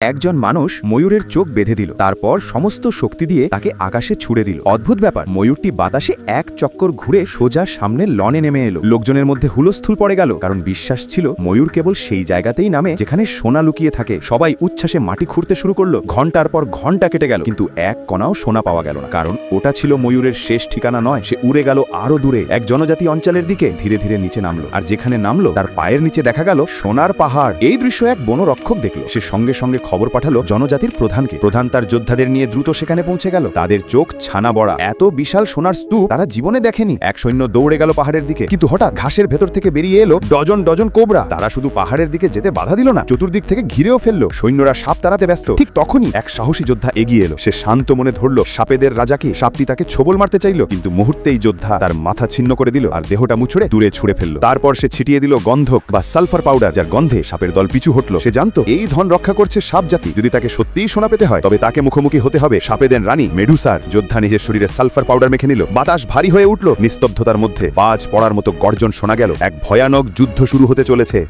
একজন মানুষ ময়ূরের চোখ বেঁধে দিল, তারপর সমস্ত শক্তি দিয়ে তাকে আকাশে ছুড়ে দিল। অদ্ভুত ব্যাপার, ময়ূরটি বাতাসে এক চক্কর ঘুরে সোজা সামনে লনে নেমে এলো। লোকজনের মধ্যে হুলস্থুল পড়ে গেল, কারণ বিশ্বাস ছিল ময়ূর কেবল সেই জায়গাতেই নামে যেখানে সোনা লুকিয়ে থাকে। সবাই উচ্ছ্বাসে মাটি খুঁড়তে শুরু করল ঘণ্টার পর ঘণ্টা কেটে গেল, কিন্তু এক কণাও সোনা পাওয়া গেল না, কারণ ওটা ছিল ময়ূরের শেষ ঠিকানা নয়, সে উড়ে গেল আরও দূরে। এক জনজাতি অঞ্চলের দিকে ধীরে ধীরে নিচে নামলো, আর যেখানে নামলো, তার পায়ের নিচে দেখা গেল সোনার পাহাড়। এই দৃশ্য এক বনরক্ষক দেখল, সে সঙ্গে সঙ্গে খবর পাঠালো জনজাতির প্রধানকে। প্রধান তার যোদ্ধাদের নিয়ে দ্রুত সেখানে পৌঁছে গেল। তাদের চোখ ছানা বড়া। এত বিশাল সোনার স্তূপ তারা জীবনে দেখেনি। এক সৈন্য দৌড়ে গেল পাহাড়ের দিকে। কিন্তু হঠাৎ ঘাসের ভেতর থেকে বেরিয়ে এলো ডজন ডজন কোবরা। তারা শুধু পাহাড়ের দিকে যেতে বাধা দিল না, চতুর্দিক থেকে ঘিরেও ফেলল। সৈন্যরা সাপ তাড়াতে ব্যস্ত। ঠিক তখনই এক সাহসী যোদ্ধা এগিয়ে এলো। সে শান্ত মনে ধরল, সাপেদের রাজাকে সাপটি তাকে ছোবল মারতে চাইল, কিন্তু মুহূর্তেই যোদ্ধা তার মাথা ছিন্ন করে দিল আর দেহটা মুছড়ে দূরে ছুড়ে ফেলল। তারপর সে ছিটিয়ে দিল গন্ধক বা সালফার পাউডার, যার গন্ধে সাপের দল পিছু হটল। সে জানতো, এই ধন রক্ষা করছে সাপ জাতি যদি তাকে সত্যিই সোনা পেতে হয়, তবে তাকে মুখোমুখি হতে হবে সাপে দেন রানী মেডুসার। যোদ্ধা নিজের শরীরে সালফার পাউডার মেখে নিল। বাতাস ভারী হয়ে উঠল। নিস্তব্ধতার মধ্যে বাজ পড়ার মতো গর্জন শোনা গেল। এক ভয়ানক যুদ্ধ শুরু হতে চলেছে।